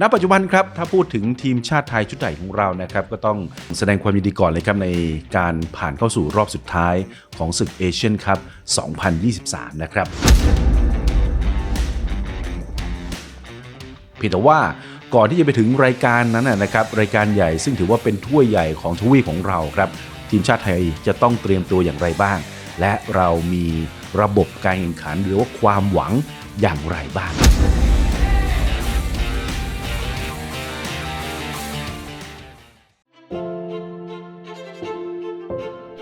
ณปัจจุบันครับถ้าพูดถึงทีมชาติไทยชุดใหญ่ของเรานะครับก็ต้องแสดงความยินดีก่อนเลยครับในการผ่านเข้าสู่รอบสุดท้ายของศึกเอเชียนคัพ 2023 นะครับเพียงแต่ว่าก่อนที่จะไปถึงรายการนั้นนะนะครับรายการใหญ่ซึ่งถือว่าเป็นถ้วยใหญ่ของทวีปของเราครับทีมชาติไทยจะต้องเตรียมตัวอย่างไรบ้าง และเรามีระบบการแข่งขันหรือว่าความหวังอย่างไรบ้าง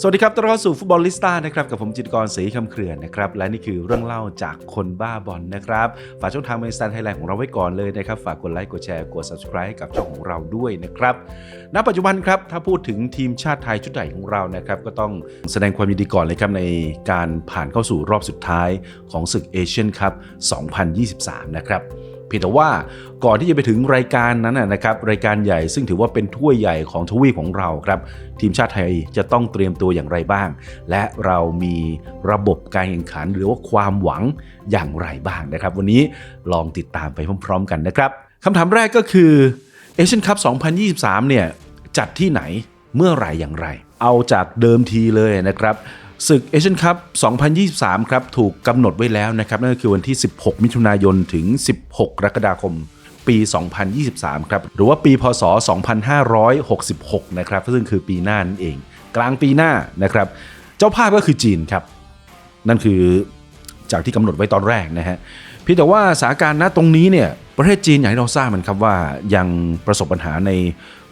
สวัสดีครับต้อนรับเข้าสู่ฟุตบอลลิสต้านะครับกับผมจิตรกรศรีคำเคลื่อนนะครับและนี่คือเรื่องเล่าจากคนบ้าบอลนะครับฝากช่องทางเมนสแตนไทยแลนด์ของเราไว้ก่อนเลยนะครับฝากกดไลค์กดแชร์กด subscribe ให้กับช่องของเราด้วยนะครับณปัจจุบันครับถ้าพูดถึงทีมชาติไทยชุดใหญ่ของเรานะครับก็ต้องแสดงความยินดีก่อนเลยครับในการผ่านเข้าสู่รอบสุดท้ายของศึกเอเชียนคัพ2023 นะครับ เพียงแต่ว่าก่อนที่จะไปถึงรายการนั้นนะนะครับรายการใหญ่ซึ่งถือว่าเป็นถ้วยใหญ่ของทวีปของเราครับ ทีมชาติไทยจะต้องเตรียมตัวอย่างไรบ้าง และเรามีระบบการแข่งขันหรือว่าความหวังอย่างไรบ้างนะครับ วันนี้ลองติดตามไปพร้อม ๆ กันนะครับคำถามแรกก็คือเอเชียนคัพ 2023 เนี่ยจัดที่ไหนเมื่อไหร่อย่างไร เอาจากเดิมทีเลยนะครับ ศึกเอเชียนคัพ 2023 ครับ ถูกกำหนดไว้แล้วนะครับ นั่นก็คือวันที่ 16 มิถุนายน ถึง 16 กรกฎาคม ปี 2023 ครับ หรือว่าปี พศ 2566 นะครับ ซึ่งคือปีหน้านั่นเอง กลางปีหน้านะครับ เจ้าภาพก็คือจีนครับ นั่นคือจากที่กำหนดไว้ตอนแรกนะฮะเพียงแต่ว่าสถานการณ์ณตรงนี้เนี่ยประเทศจีนอย่างที่เราทราบมันครับว่ายังประสบปัญหาใน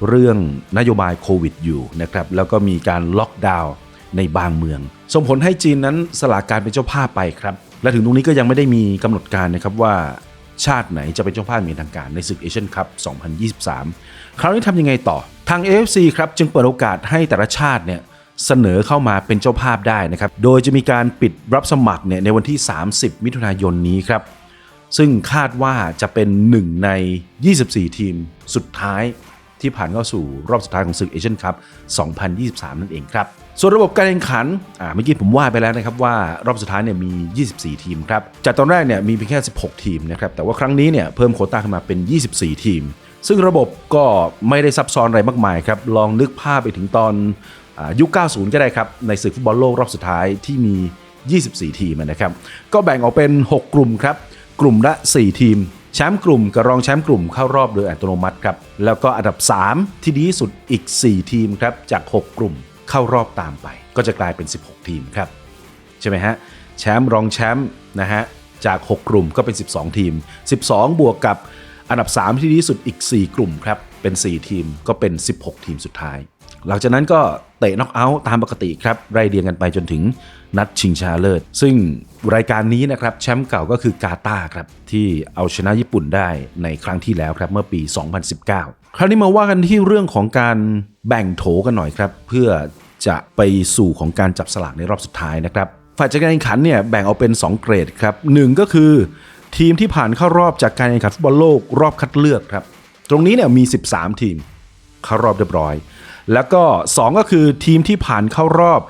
เรื่องนโยบายโควิดอยู่นะครับแล้วก็มีการล็อกดาวน์ ในบางเมือง ส่งผลให้จีนนั้นสละการเป็นเจ้าภาพไปครับ และถึงตรงนี้ก็ยังไม่ได้มีกำหนดการนะครับว่าชาติไหนจะเป็นเจ้าภาพมีทางการในศึกเอเชียนคัพ 2023 คราวนี้ทำยังไงต่อ ทาง AFC ครับจึงเปิดโอกาสให้แต่ละชาติเนี่ยเสนอเข้ามาเป็นเจ้าภาพได้นะครับ โดยจะมีการปิดรับสมัครเนี่ยในวันที่ 30 มิถุนายนนี้ครับ ซึ่งคาดว่าจะเป็นหนึ่งใน 24 ทีมสุดท้ายที่ผ่านเข้าสู่รอบสุดท้ายของศึกเอเชียนคัพ 2023 นั่นเองครับ ส่วนระบบการแข่งขัน อ่า เมื่อกี้ผมว่าไปแล้วนะครับว่ารอบสุดท้ายเนี่ยมี 24 ทีมครับ จากตอนแรกเนี่ยมีเพียงแค่ 16 ทีมนะครับ แต่ว่าครั้งนี้เนี่ยเพิ่มโควต้าขึ้นมาเป็น 24 ทีม ซึ่งระบบก็ไม่ได้ซับซ้อนอะไรมากมายครับ ลองนึกภาพไปถึงตอนอายุค 90 ก็ได้ครับ ในศึกฟุตบอลโลกรอบสุดท้ายที่มี 24 ทีมนะครับ ก็แบ่งออกเป็น 6 กลุ่มครับ กลุ่มละ 4 ทีม แชมป์กลุ่มกับรองแชมป์กลุ่มเข้ารอบโดยอัตโนมัติครับ แล้วก็อันดับ 3 ที่ดีที่สุดอีก 4 ทีมครับจาก 6 กลุ่ม เข้ารอบตามไป ก็จะกลายเป็น 16 ทีมครับใช่ไหมฮะแชมป์รองแชมป์นะฮะจาก 6 กลุ่มก็เป็น 12 ทีม 12 บวกกับอันดับ 3 ที่ดีที่สุดอีก 4 กลุ่มครับเป็น 4 ทีมก็เป็น 16 ทีมสุดท้าย หลังจากนั้นก็เตะน็อกเอาท์ตามปกติครับไล่เรียงกันไปจนถึงนัดชิงชนะเลิศ ซึ่งรายการนี้นะครับแชมป์เก่าก็คือกาตาร์ครับที่เอาชนะญี่ปุ่นได้ในครั้งที่แล้วครับเมื่อปี 2019 คราวนี้มาว่ากันที่เรื่องของการแบ่งโถกันหน่อยครับเพื่อจะไปสู่ของการจับสลากในรอบสุดท้ายนะครับฝ่ายจัดการแข่งขันเนี่ยแบ่งออกเป็น 2 เกรดครับหนึ่งก็คือทีมที่ผ่านเข้ารอบจากการแข่งขันฟุตบอลโลกรอบคัดเลือกครับตรงนี้เนี่ยมี 13 ทีมเข้ารอบเรียบร้อย แล้วก็ 2 ก็คือทีมที่ผ่านเข้ารอบ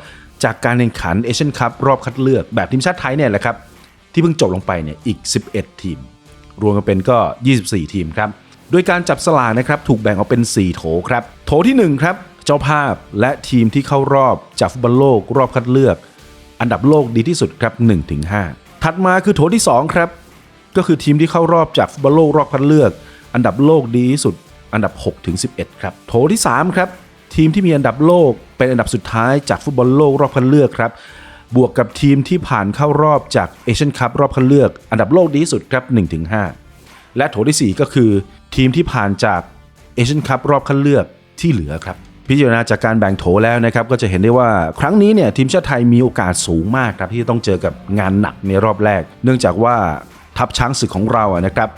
จากการแข่งขันเอเชียนคัพรอบคัดเลือกแบบทีมชาติไทยเนี่ยแหละครับที่เพิ่งจบลงไปเนี่ยอีก 11 ทีม รวมกันเป็นก็ 24 ทีมครับโดยการจับสลากนะครับถูกแบ่งออกเป็น 4 โถครับ โถที่ 1 ครับเจ้าภาพและทีมที่เข้ารอบจากฟุตบอลโลกรอบคัดเลือก อันดับโลกดีที่สุดครับ1-5 ถัดมาคือโถที่ 2 ครับ ก็คือทีมที่เข้ารอบจากฟุตบอลโลกรอบคัดเลือก อันดับโลกดีที่สุดอันดับ6ถึง11 ครับ โถที่ 3 ครับ ทีมที่มีอันดับโลกเป็นอันดับสุดท้ายจากฟุตบอลโลกรอบคัดเลือกครับ บวกกับทีมที่ผ่านเข้ารอบจากเอเชียนคัพรอบคัดเลือก อันดับโลกดีที่สุดครับ 1-5 และโถที่ 4 ก็คือทีมที่ผ่านจากเอเชียนคัพรอบคัดเลือกที่เหลือครับพิจารณาจากการแบ่งโถแล้วนะครับก็จะเห็นได้ว่าครั้งนี้เนี่ยทีมชาติไทยมีโอกาสสูงมากครับที่จะต้องเจอกับงานหนักในรอบแรก เนื่องจากว่าทัพช้างศึกของเราอะนะครับ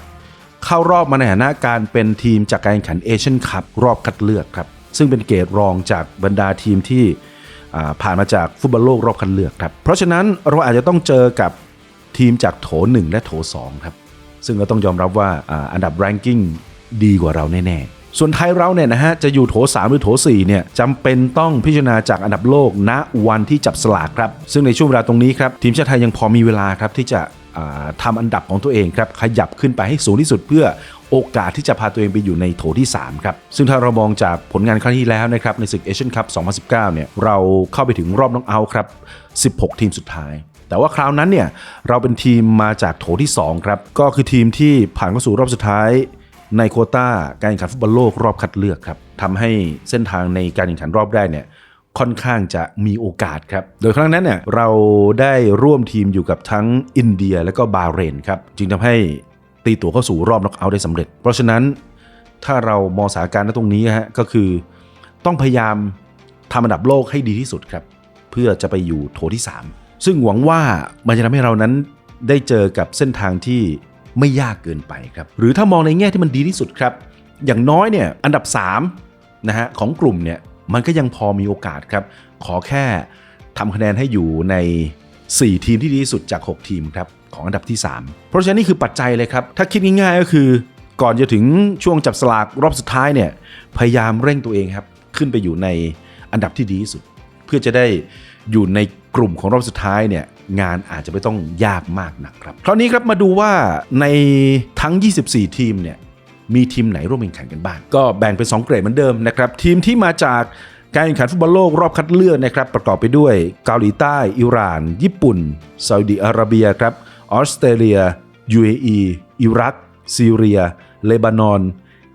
เข้ารอบมาในฐานะการเป็นทีมจากการแข่งขันเอเชียนคัพรอบคัดเลือกครับ ซึ่งเป็นเกรดรองจากบรรดาทีมที่ผ่านมาจากฟุตบอลโลกรอบคัดเลือกครับ เพราะฉะนั้นเราอาจจะต้องเจอกับทีมจากโถ 1 และโถ 2 ครับ ซึ่งก็ต้องยอมรับว่าอันดับ ranking ดีกว่าเราแน่ส่วนไทยเราเนี่ยนะฮะจะอยู่โถ 3 หรือโถ 4 เนี่ยจำเป็นต้องพิจารณาจากอันดับโลกณวันที่จับสลากครับ ซึ่งในช่วงเวลาตรงนี้ครับทีมชาติไทยยังพอมีเวลาครับที่จะอ่าทำอันดับของตัวเองครับขยับขึ้นไปให้สูงที่สุดเพื่อ โอกาสที่จะพาตัวเองไปอยู่ในโถที่ 3 ครับ ซึ่งถ้าเรามองจากผลงานครั้งที่แล้วนะครับ ในศึกเอเชียนคัพ 2019 เนี่ย เราเข้าไปถึงรอบน็อกเอาท์ครับ 16 ทีมสุดท้าย แต่ว่าคราวนั้นเนี่ย เราเป็นทีมมาจากโถที่ 2 ครับ ก็คือทีมที่ผ่านเข้าสู่รอบสุดท้ายในโควต้าการแข่งขันฟุตบอลโลกรอบคัดเลือกครับทำให้เส้นทางในการแข่งขันรอบแรกเนี่ยค่อนข้างจะมีโอกาสครับ โดยครั้งนั้นเนี่ยเราได้ร่วมทีมอยู่กับทั้งอินเดียและก็บาเรนครับ จึงทำให้ ตีตั๋วเข้าสู่รอบน็อกเอาท์ได้สำเร็จ เพราะฉะนั้นถ้าเรามองสถานการณ์ณตรงนี้ฮะก็คือต้องพยายามทำอันดับโลกให้ดีที่สุดครับ เพื่อจะไปอยู่โถที่ 3 ซึ่งหวังว่ามันจะทำให้เรานั้นได้เจอกับเส้นทางที่ไม่ยากเกินไปครับ หรือถ้ามองในแง่ที่มันดีที่สุดครับ อย่างน้อยเนี่ยอันดับ3นะฮะของกลุ่มเนี่ยมันก็ยังพอมีโอกาสครับ ขอแค่ทำคะแนนให้อยู่ใน 4 ทีมที่ดีที่สุดจาก 6 ทีมครับ ของอันดับที่ 3 เพราะฉะนั้นนี่คือปัจจัยเลยครับ ถ้าคิดง่ายๆก็คือ ก่อนจะถึงช่วงจับสลากรอบสุดท้ายเนี่ยพยายามเร่งตัวเองครับขึ้นไปอยู่ในอันดับที่ดีที่สุด เพื่อจะได้อยู่ในกลุ่มของรอบสุดท้ายเนี่ยงานอาจจะไม่ต้องยากมากนะครับ คราวนี้ครับมาดูว่าในทั้ง 24 ทีมเนี่ยมีทีมไหนร่วมแข่งขันกันบ้าง ก็แบ่งเป็น 2 เกรดเหมือนเดิมนะครับ ทีมที่มาจากการแข่งขันฟุตบอลโลกรอบคัดเลือกนะครับ ประกอบไปด้วยเกาหลีใต้ อิหร่าน ญี่ปุ่นซาอุดิอาระเบียครับ ออสเตรเลีย UAE อิรัก ซีเรีย เลบานอน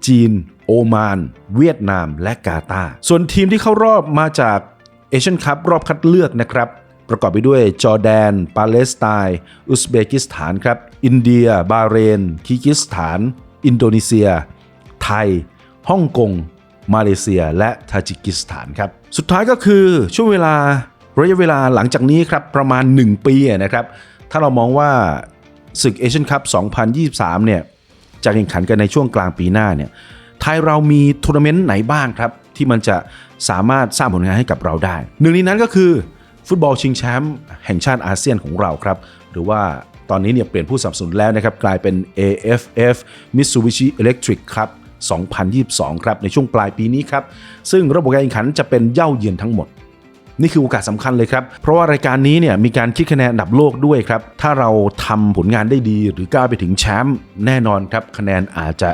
จีน โอมาน เวียดนาม และกาตาส่วนทีมที่เข้ารอบมาจากเอเชียนคัพรอบคัดเลือกนะครับ ประกอบไปด้วยจอร์แดน ปาเลสไตน์ อุซเบกิสถานครับ อินเดีย บาเรนคีกิสถาน อินโดนีเซีย ไทย ฮ่องกง มาเลเซีย และทาจิกิสถานครับ สุดท้ายก็คือช่วงเวลาระยะเวลาหลังจากนี้ครับประมาณ 1 ปีนะครับ ถ้าเรามองว่าศึกเอเชียนคัพ 2023 เนี่ยจะแข่งขันกันในช่วงกลางปีหน้าเนี่ยไทยเรามีทัวร์นาเมนต์ไหนบ้างครับ ที่มันจะสามารถสร้างผลงานให้กับเราได้ หนึ่งในนั้นก็คือ ฟุตบอลชิงแชมป์แห่งชาติอาเซียนของเราครับ หรือว่าตอนนี้เนี่ยเปลี่ยนผู้สนับสนุนแล้วนะครับ กลายเป็น AFF Mitsubishi Electric ครับ2022 ครับ ในช่วงปลายปีนี้ครับ ซึ่งระบบการแข่งขันจะเป็นเย่าเยือนทั้งหมด นี่คือโอกาสสำคัญเลยครับ เพราะว่ารายการนี้เนี่ยมีการคิดคะแนนอันดับโลกด้วยครับ ถ้าเราทำผลงานได้ดีหรือก้าวไปถึงแชมป์แน่นอนครับ คะแนนอาจจะ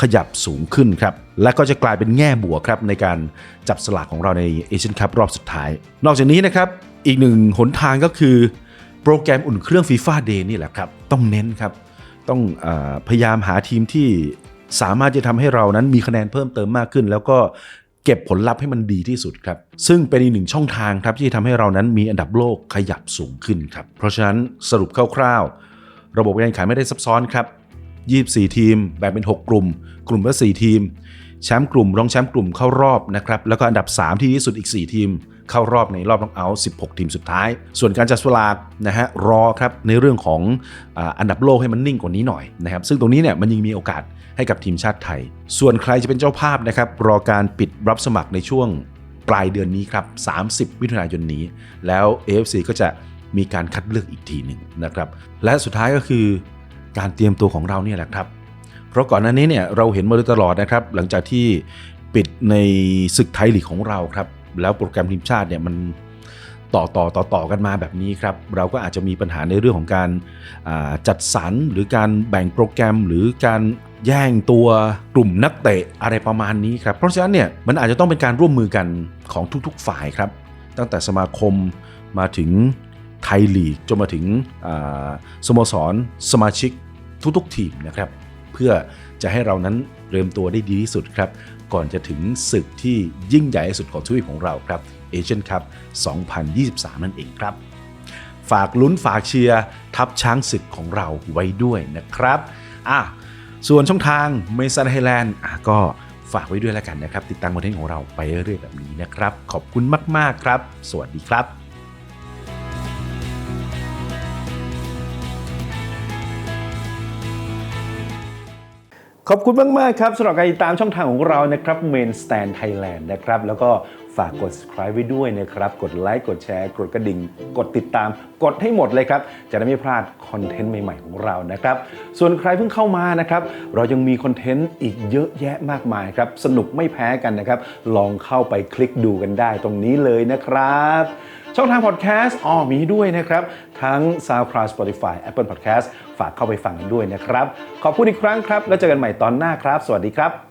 ขยับสูงขึ้นครับ และก็จะกลายเป็นแง่บวกครับในการจับสลากของเราในเอเชียนคัพรอบสุดท้าย นอกจากนี้นะครับอีกหนึ่งหนทางก็คือ โปรแกรมอุ่นเครื่องฟีฟ่าเดย์นี่แหละครับ ต้องเน้นครับ ต้องอพยายามหาทีมที่สามารถจะทำให้เรานั้นมีคะแนนเพิ่มเติมมากขึ้น แล้วก็ เก็บผลลัพธ์ให้มันดีที่สุดครับ ซึ่งเป็นอีกหนึ่งช่องทางครับที่จะทำให้เรานั้นมีอันดับโลกขยับสูงขึ้นครับ เพราะฉะนั้นสรุปคร่าวๆ ระบบการแข่งขันไม่ได้ซับซ้อนครับ 24 ทีมแบ่งเป็น 6 กลุ่ม กลุ่มละ4ทีม แชมป์กลุ่มรองแชมป์กลุ่มเข้ารอบนะครับ แล้วก็อันดับ 3 ที่ดีที่สุดอีก 4 ทีม เข้ารอบในรอบน็อกเอาท์16 ทีมสุดท้าย ส่วนการจัดสลากนะฮะรอครับในเรื่องของอ,อันดับโลกให้มันนิ่งกว่านี้หน่อยนะครับซึ่งตรงนี้เนี่ยมันยังมีโอกาสให้กับทีมชาติไทย ส่วนใครจะเป็นเจ้าภาพนะครับรอการปิดรับสมัครในช่วงปลายเดือนนี้ครับ 30 มิถุนายนนี้ แล้ว AFC ก็จะมีการคัดเลือกอีกทีหนึ่งนะครับ และสุดท้ายก็คือการเตรียมตัวของเราเนี่ยแหละครับ เพราะก่อนหน้านี้เนี่ยเราเห็นมาโดยตลอดนะครับ หลังจากที่ปิดในศึกไทยลีกของเราครับ แล้วโปรแกรมทีมชาติเนี่ยมันต่อต่อต่อต่อกันมาแบบนี้ครับ เราก็อาจจะมีปัญหาในเรื่องของการจัดสรรหรือการแบ่งโปรแกรมหรือการแย่งตัวกลุ่มนักเตะอะไรประมาณนี้ครับ เพราะฉะนั้นเนี่ยมันอาจจะต้องเป็นการร่วมมือกันของทุกๆฝ่ายครับ ตั้งแต่สมาคมมาถึงไทยลีกจนมาถึงสโมสร สมาชิกทุกๆทีมนะครับ เพื่อ จะให้เรานั้นเริ่มตัวได้ดีที่สุดครับ ก่อนจะถึงศึกที่ยิ่งใหญ่ที่สุดของทวีปของเราครับเอเชียนคัพ2023 นั่นเองครับ ฝากลุ้นฝากเชียร์ทัพช้างศึกของเราไว้ด้วยนะครับอะส่วนช่องทางเมซันไฮแลนด์อะก็ฝากไว้ด้วยแล้วกันนะครับ ติดตามคอนเทนต์ของเราไปเรื่อยๆแบบนี้นะครับ ขอบคุณมาก ๆ ครับ สวัสดีครับ ขอบคุณมาก ๆ ครับสำหรับการติดตามช่องทางของเรานะครับ Main Stand Thailand นะครับ แล้วก็ฝากกด subscribe ไว้ด้วยนะครับ กดไลค์ กดแชร์ กดกระดิ่ง กดติดตาม กดให้หมดเลยครับ จะได้ไม่พลาดคอนเทนต์ใหม่ ๆ ของเรานะครับ ส่วนใครเพิ่งเข้ามานะครับ เรายังมีคอนเทนต์อีกเยอะแยะมากมายครับ สนุกไม่แพ้กันนะครับ ลองเข้าไปคลิกดูกันได้ตรงนี้เลยนะครับช่องทางพอดแคสต์อ๋อมีด้วยนะครับ ทั้ง SoundCloud Spotify Apple Podcast ฝากเข้าไปฟังกันด้วยนะครับ ขอบคุณอีกครั้งครับ แล้วเจอกันใหม่ตอนหน้าครับ สวัสดีครับ